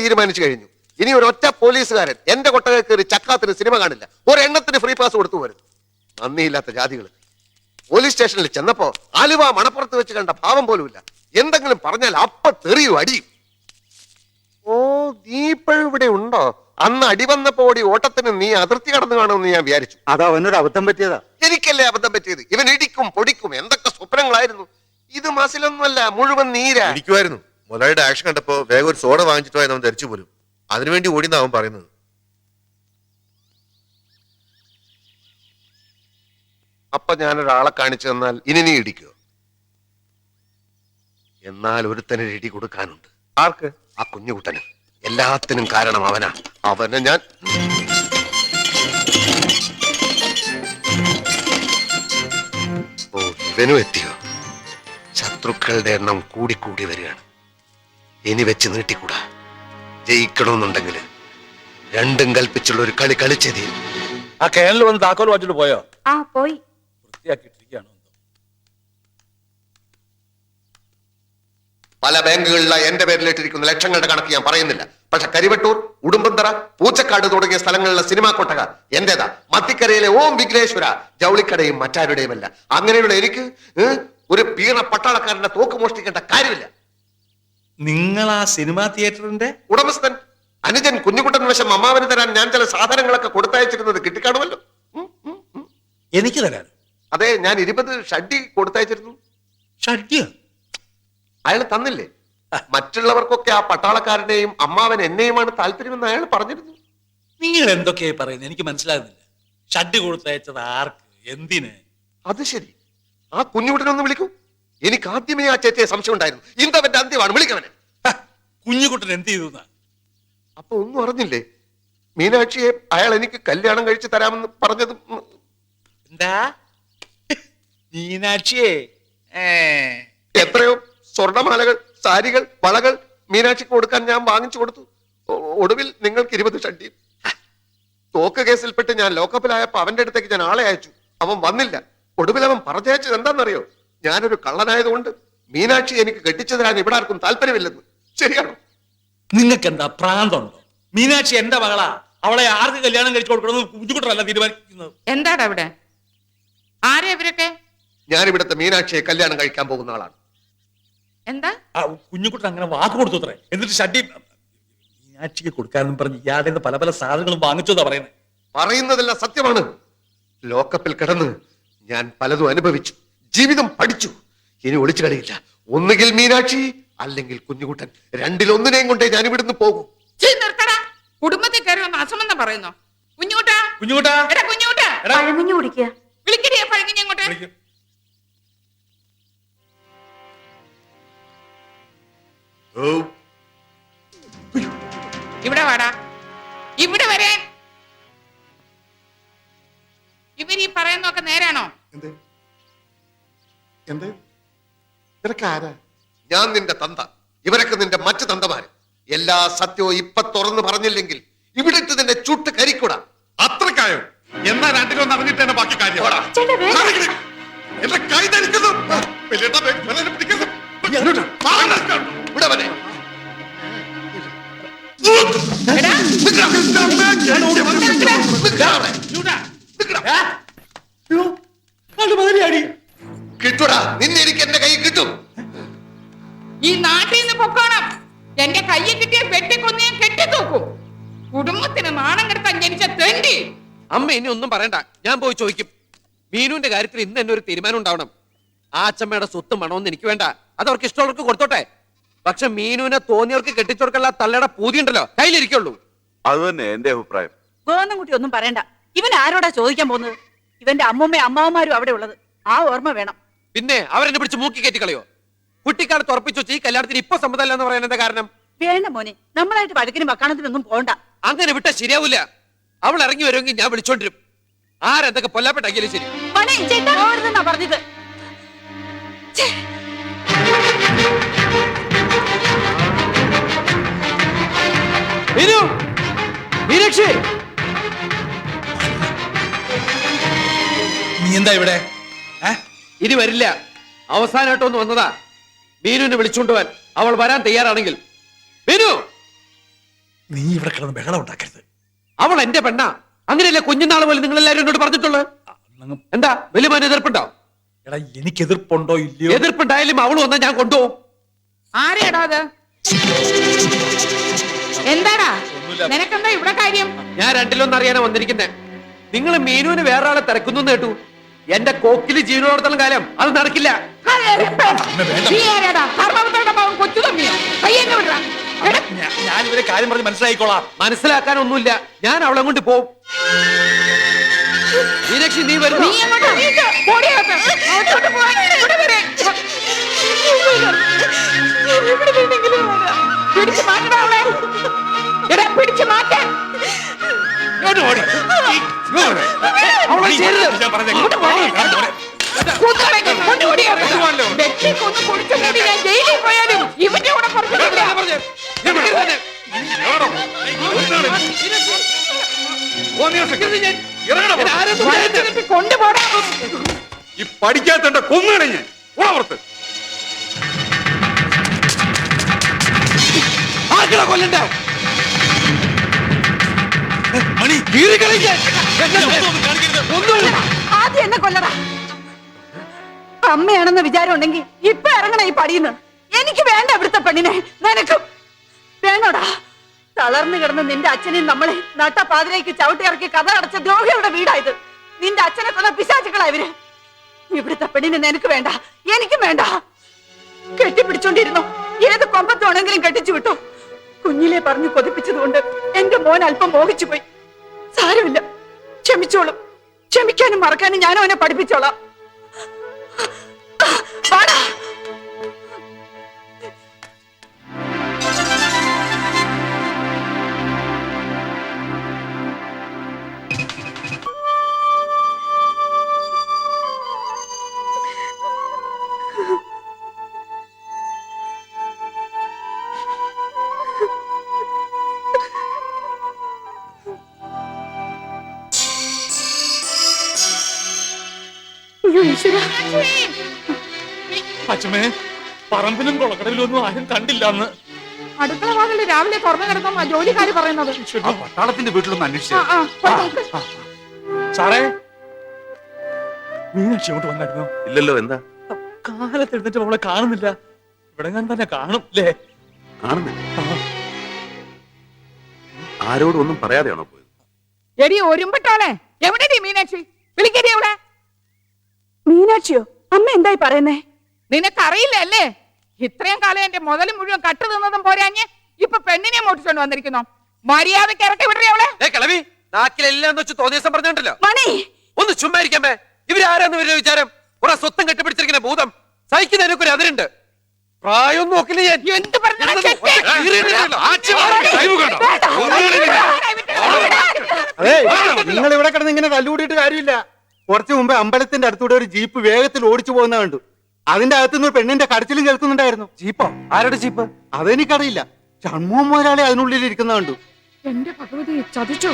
തീരുമാനിച്ചു കഴിഞ്ഞു. ഇനി ഒരു ഒറ്റ പോലീസുകാരൻ എന്റെ കൊട്ടകയിൽ കയറി ചക്കാത്തിന് സിനിമ കാണില്ല. ഒരെണ്ണത്തിന് ഫ്രീ പാസ് കൊടുത്തു വരും നന്ദിയില്ലാത്ത ജാതികൾ. പോലീസ് സ്റ്റേഷനിൽ ചെന്നപ്പോ ആലുവ മണപ്പുറത്ത് വെച്ച് കണ്ട ഭാവം പോലുമില്ല. എന്തെങ്കിലും പറഞ്ഞാൽ അപ്പ തെറിയും അടിയും. ഓ നീ ഇപ്പോഴും ഇവിടെ ഉണ്ടോ? അന്ന് അടി വന്നപ്പോ ഓടി ഓട്ടത്തിന് നീ അതിർത്തി കടന്നു കാണുമെന്ന് ഞാൻ വിചാരിച്ചു. അതാ അവനൊരു അബദ്ധം പറ്റിയതാ. എനിക്കല്ലേ അബദ്ധം പറ്റിയത്? ഇവൻ ഇടിക്കും പൊടിക്കും എന്തൊക്കെ സ്വപ്നങ്ങളായിരുന്നു? ഇത് മസിലൊന്നുമല്ല മുഴുവൻ നീരാ. ഇരിക്കുമായിരുന്നു മുതലാളിയുടെ ആക്ഷൻ കണ്ടപ്പോൾ വേഗം ഒരു സോഡ വാങ്ങിച്ചിട്ട് പോയെന്ന് അവൻ ധരിച്ചു പോലും. അതിനുവേണ്ടി ഓടി എന്നാവും പറയുന്നത്? അപ്പൊ ഞാനൊരാളെ കാണിച്ചു തന്നാൽ ഇനി നീ ഇടിക്കോ? എന്നാൽ ഒരുത്തന് ഇടി കൊടുക്കാനുണ്ട്. ആർക്ക്? ആ കുഞ്ഞുകുട്ടന്. എല്ലാത്തിനും കാരണം അവനാ. അവനെ ഞാൻ ഓ ഇവനും എത്തിയോ? ശത്രുക്കളുടെ എണ്ണം കൂടിക്കൂടി വരികയാണ്. ഇനി വെച്ച് നീട്ടിക്കൂടാ. ജയിക്കണമെന്നുണ്ടെങ്കിൽ രണ്ടും കൽപ്പിച്ചുള്ള ഒരു കളി കളിച്ചത് ആ കേണൽ വന്ന് താക്കോൽ വാങ്ങിച്ചിട്ട് പോയോ? ആ പോയി. വൃത്തിയാക്കിയിട്ടിരിക്കുകയാണ് പല ബാങ്കുകളിലെ എന്റെ പേരിലിട്ടിരിക്കുന്ന ലക്ഷങ്ങളുടെ കണക്ക് ഞാൻ പറയുന്നില്ല. പക്ഷെ കരിവട്ടൂർ ഉടുമ്പന്തറ പൂച്ചക്കാട് തുടങ്ങിയ സ്ഥലങ്ങളിലെ സിനിമാ കൊട്ടക എന്റേതാ മത്തിക്കരയിലെ ഓം വിഘ്നേശ്വര ജൗളിക്കടയും മറ്റാരുടെയുമല്ല. അങ്ങനെയുള്ള എനിക്ക് ഒരു പീണ പട്ടാളക്കാരന്റെ തോക്ക് മോഷ്ടിക്കേണ്ട കാര്യമില്ല. നിങ്ങൾ ആ സിനിമാ തിയേറ്ററിന്റെ ഉടമസ്ഥൻ അനുജൻ കുഞ്ഞുകുട്ടൻ വശം അമ്മാവന് തരാൻ ഞാൻ ചില സാധനങ്ങളൊക്കെ കൊടുത്തയച്ചിരുന്നത് കിട്ടിക്കാണുമല്ലോ. എനിക്ക് തരാൻ. അതെ ഞാൻ ഇരുപത് ഷഡ്ഡി കൊടുത്തയച്ചിരുന്നു. ഷഡ്യ അയാൾ തന്നില്ലേ? മറ്റുള്ളവർക്കൊക്കെ ആ പട്ടാളക്കാരനെയും അമ്മാവൻ എന്നെയുമാണ് താല്പര്യമെന്ന് അയാൾ പറഞ്ഞിരുന്നു. നിങ്ങൾ എന്തൊക്കെയായി പറയുന്നത്? എനിക്ക് മനസ്സിലാകുന്നില്ല. ഷഡ്ഡി കൊടുത്തയച്ചത് ആർക്ക്? എന്തിന്? അത് ശരി. ആ കുഞ്ഞുകുട്ടനൊന്ന് വിളിക്കൂ. എനിക്ക് ആദ്യമേ ആ ചേച്ചിയെ സംശയം ഉണ്ടായിരുന്നു. ഇന്തവന്റെ അന്ത്യമാണ് വിളിക്കവനെ. കുഞ്ഞുകുട്ടൻ എന്ത് ചെയ്തു? അപ്പൊ ഒന്നും അറിഞ്ഞില്ലേ? മീനാക്ഷിയെ അയാൾ എനിക്ക് കല്യാണം കഴിച്ച് തരാമെന്ന് പറഞ്ഞത് എന്താ? മീനാക്ഷിയെ? എത്രയോ സ്വർണമാലകൾ സാരികൾ വളകൾ മീനാക്ഷിക്ക് കൊടുക്കാൻ ഞാൻ വാങ്ങിച്ചു കൊടുത്തു. ഒടുവിൽ നിങ്ങൾക്ക് ഇരുപത് ഷണ്ടിയും തോക്ക് കേസിൽപ്പെട്ട് ഞാൻ ലോക്കപ്പിലായപ്പോ അവന്റെ അടുത്തേക്ക് ഞാൻ ആളെ അയച്ചു. അവൻ വന്നില്ല. ഒടുവിൽ അവൻ പറഞ്ഞയച്ചത് എന്താണെന്നറിയോ? ഞാനൊരു കള്ളനായതുകൊണ്ട് മീനാക്ഷി എനിക്ക് കെട്ടിച്ചു തരാൻ ഇവിടെ ആർക്കും താല്പര്യമില്ലെന്ന്. ശരിയാണോ? നിങ്ങൾക്ക് എന്താ പ്രാന്തമുണ്ടോ മീനാക്ഷി എന്റെ മകളാ. അവളെ ആർക്ക് കല്യാണം കഴിച്ചു കൊടുക്കണമെന്ന് കുഞ്ഞുകുട്ടനല്ല തീരുമാനിക്കുന്നത്? എന്താണ് അവിടെ ആരെ ഇവരൊക്കെ? ഞാൻ ഇവിടുത്തെ മീനാക്ഷിയെ കല്യാണം കഴിക്കാൻ പോകുന്ന ആളാണ്. എന്താ? ആ കുഞ്ഞുകുട്ടൻ അങ്ങനെ വാക്ക് കൊടുത്തു അത്രേ എന്നിട്ട് ഷഡ്ഡി മീനാക്ഷിക്ക് കൊടുക്കാനെന്ന് പറഞ്ഞ് ഇയാളുടെ കയ്യിന്ന് പല പല സാധനങ്ങളും വാങ്ങിച്ചതാ പറയുന്നത് പറയുന്നതെല്ലാം സത്യമാണ്. ലോക്കപ്പിൽ കിടന്ന് ഞാൻ പലതും അനുഭവിച്ചു. ജീവിതം പഠിച്ചു. ഇനി ഒളിച്ചു കളിയില്ല. ഒന്നുകിൽ മീനാക്ഷി അല്ലെങ്കിൽ കുഞ്ഞുകുട്ടൻ. രണ്ടിലൊന്നിനെയും കൊണ്ടേ ഞാൻ ഇവിടുന്ന് പോകും. കുടുംബത്തിൽ കയറി വന്ന് അസമെന്ന് പറയുന്നു? കുഞ്ഞുകൂട്ടാ. കുഞ്ഞുകുട്ടാ. എടാ കുഞ്ഞുകൂട്ടാ. കുടിക്കുക. വിളിക്കടിയാ ഇവിടെ വാടാ. ഇവിടെ വരെ. ഇവർ ഈ പറയുന്നൊക്കെ നേരാണോ? ആരാ? ഞാൻ നിന്റെ തന്ത. ഇവരൊക്കെ നിന്റെ മറ്റു തന്തമാര്. എല്ലാ സത്യവും ഇപ്പൊ തുറന്നു പറഞ്ഞില്ലെങ്കിൽ ഇവിടെ ഇട്ട് നിന്നെ ചുട്ട് കരിക്കൂടാ. അത്രക്കായോ? എന്നാ രണ്ടിലൊന്ന് അറിഞ്ഞിട്ട് തന്നെ ബാക്കി കാര്യം. എന്റെ കൈ ധരിക്കുന്നു. ഇവിടെ വരെ. നിക്കടാ. ഈ നാട്ടിൽ നിന്ന് പൊക്കോണം. എന്റെ കയ്യിൽ കിട്ടിയ വെട്ടിക്കൊന്നിയെ ഞാൻ കെട്ടിത്തൂക്കും. കുടുംബത്തിന് നാണം കെടുത്താൻ ജനിച്ച തെണ്ടി. അമ്മ ഇനി ഒന്നും പറയണ്ട. ഞാൻ പോയി ചോദിക്കും. മീനുവിന്റെ കാര്യത്തിൽ ഇന്ന് തന്നെ ഒരു തീരുമാനം ഉണ്ടാവണം. ആ അച്ഛമ്മയുടെ സ്വത്ത് മണമെന്ന് എനിക്ക് വേണ്ട. അത് അവർക്ക് ഇഷ്ടമുള്ളവർക്ക് കൊടുത്തോട്ടെ. പക്ഷെ മീനുവിനെ തോന്നിയവർക്ക് കെട്ടിച്ചോടുക്കല്ല തള്ളയുടെ പൂതി ഉണ്ടല്ലോ. കയ്യിലിരിക്കുള്ളൂ. അത് തന്നെ എന്റെ അഭിപ്രായം. ഗോവിന്ദൻകുട്ടി ഒന്നും പറയണ്ട. ഇവൻ ആരോടാ ചോദിക്കാൻ പോകുന്നത്? ഇവന്റെ അമ്മൂമ്മയും അമ്മാവന്മാരും അവിടെ ഉള്ളത്. ആ ഓർമ്മ വേണം. പിന്നെ അവരെന്നെ പിടിച്ച് മൂക്കി കയറ്റി കളയോ? കുട്ടിക്കാലത്ത് ഉറപ്പിച്ചു വെച്ച് ഈ കല്യാണത്തിന് ഇപ്പൊ സമ്മതമല്ല എന്ന് പറയാൻ എന്താ കാരണം? വേണ്ട മോനെ നമ്മളായിട്ട് വഴക്കിനും വക്കാണത്തിനൊന്നും പോണ്ട. അങ്ങനെ വിട്ട ശരിയാവില്ല അവൾ ഇറങ്ങി വരുമെങ്കിൽ ഞാൻ വിളിച്ചോണ്ടിരും. ആരെന്തൊക്കെ പൊല്ലാപ്പെട്ടെങ്കിലും ശരി. പറഞ്ഞത്. നീ എന്താ ഇവിടെ? ഇനി വരില്ല. അവസാനമായിട്ട് വന്നതാ. മീനുവിനെ വിളിച്ചുകൊണ്ടുവാൻ അവൾ വരാൻ തയ്യാറാണെങ്കിൽ. മീനു നീ ഇവിടെ കിടന്ന് ബഹളം ഉണ്ടാക്കരുത്. അവൾ എന്റെ പെണ്ണ. അങ്ങനെയല്ലേ കുഞ്ഞുനാൾ പോലെ നിങ്ങൾ എല്ലാവരും എന്നോട് പറഞ്ഞിട്ടുള്ളത്? എന്താ? വലിയ മോൻ എതിർപ്പുണ്ടോ? എടാ എനിക്ക് എതിർപ്പുണ്ടോ ഇല്ലയോ? എതിർപ്പുണ്ടായാലും അവൾ വന്നാൽ ഞാൻ കൊണ്ടുപോകും. ആരെയാടാ അത്? എന്താടാ? നിനക്കെന്താ ഇവിടെ കാര്യം? ഞാൻ രണ്ടിലൊന്നറിയാനാ വന്നിരിക്കുന്നേ. നിങ്ങൾ മീനുവിന് വേറെ ആളെ തിരക്കുന്നു കേട്ടു. എന്റെ കോക്കിൽ ജീവനോടത്തോളം കാലം അത് നടക്കില്ല ഞാൻ ഇവരെ കാര്യം പറഞ്ഞ് മനസ്സിലായിക്കോളാം മനസ്സിലാക്കാനൊന്നുമില്ല ഞാൻ അവളെ കൊണ്ട് പോവും മീനാക്ഷി നീ വരുന്നു നീ ഈ പഠിക്കാത്തണ്ട കൊന്നുകളെ ഞാൻ ഉളവർത്ത് ആർക്കടാ കൊല്ലണ്ട? മണി. കീറി കളിക്കാൻ. ആദ്യം എന്നെ കൊല്ലടാ. അമ്മയാണെന്ന് വിചാരം ഉണ്ടെങ്കിൽ ഇപ്പൊ ഇറങ്ങണ ഈ പടിയുന്ന്. എനിക്ക് വേണ്ട ഇവിടുത്തെ പെണ്ണിനെ. നിനക്കും. വേണോടാ. തളർന്നു കിടന്ന് നിന്റെ അച്ഛനെയും നമ്മളെ നട്ടപ്പാതിലേക്ക് ചവിട്ടി ഇറക്കി കഥ അടച്ച ദ്രോഹികളുടെ വീടായത്. നിന്റെ അച്ഛനെ കൊന്ന പിശാചുക്കളാ ഇവർ. ഇവിടുത്തെ പെണ്ണിനെ നിനക്ക് വേണ്ട. എനിക്കും വേണ്ട. കെട്ടിപ്പിടിച്ചോണ്ടിരുന്നു. ഏത് കൊമ്പത്തോണെങ്കിലും കെട്ടിച്ചു വിട്ടു. കുഞ്ഞിലെ പറഞ്ഞു കൊതിപ്പിച്ചതുകൊണ്ട് എന്റെ മോൻ അല്പം മോഹിച്ചു പോയി സാരമില്ല. ക്ഷമിച്ചോളും. ക്ഷമിക്കാനും മറക്കാനും ഞാനും അവനെ പഠിപ്പിച്ചോളാം. അയ്യോ, ഈശ്വരാ. അച്ഛമ്മേ പറമ്പിലും കുളക്കടയിലും ഒന്നും ആരും കണ്ടില്ല അന്ന് അടുക്കള വാതിൽ രാവിലെ തുറന്നു കിടന്ന ജോലിക്കാര് പറയുന്നത്. ആ പട്ടാളത്തിന്റെ വീട്ടിലൊന്ന് ആ, അന്വേഷിച്ചു ആ, പോയി നോക്ക്. സാറേ മീനാക്ഷി അങ്ങോട്ട് വന്നായിരുന്നു? ഇല്ലല്ലോ എന്താ? കാലത്ത് എഴുന്നിട്ട് അവളെ കാണുന്നില്ല. ഇവിടെ ഞാൻ തന്നെ കാണും അല്ലേ കാണുന്നില്ല. ആരോടും ഒന്നും പറയാതെയാണോ പോയത്? എടി ഒരുമ്പട്ടാളെ. എവിടെ മീനാക്ഷി? വിളിക്കടി അവളെ. മീനാക്ഷിയോ അമ്മ എന്തായി പറയുന്നേ? നിനക്കറിയില്ല അല്ലേ ഇത്രയും കാലം എന്റെ മുതൽ മുഴുവൻ കട്ട് തിന്നതും പോരാഞ്ഞ് ഇപ്പൊ പെണ്ണിനെ മോട്ടിച്ചോണ്ട് വന്നിരിക്കുന്നു. മര്യാദയ്ക്ക് ഇറക്കി വിടറി അവളെ. ഏ കിളവി നാക്കിലെല്ലാം വെച്ച് തോന്നിയ ദിവസം പറഞ്ഞിട്ടല്ലോ മണി! ഒന്ന് ചുമ്മാ ഇരിക്കാമേ ഇവരാരാന്ന് വരുന്ന വിചാരം. കുറെ സ്വത്തം കെട്ടിപ്പിടിച്ചിരിക്കുന്ന ഭൂതം. സഹിക്കുന്നതിനൊക്കെ ഒരു അതിരുണ്ട്. പ്രായം നോക്കില്ല ഞാൻ. എന്ത് പറഞ്ഞാ നിങ്ങൾ ഇവിടെ കിടന്ന് ഇങ്ങനെ തല്ലുകൂടിയിട്ട് കാര്യമില്ല. കുറച്ചു മുമ്പ് അമ്പലത്തിന്റെ അടുത്തൂടെ ഒരു ജീപ്പ് വേഗത്തിൽ ഓടിച്ചു പോകുന്ന കണ്ടു. അതിന്റെ അകത്തുനിന്ന് പെണ്ണിന്റെ കടച്ചിലും കേൾക്കുന്നുണ്ടായിരുന്നു. ജീപ്പോ? ആരുടെ ജീപ്പ്? അതെനിക്കറിയില്ല. ഷൺമുഖം മുതലാളി അതിനുള്ളിൽ ഇരിക്കുന്ന കണ്ടു. എന്റെ ഭഗവതി ചതിച്ചു?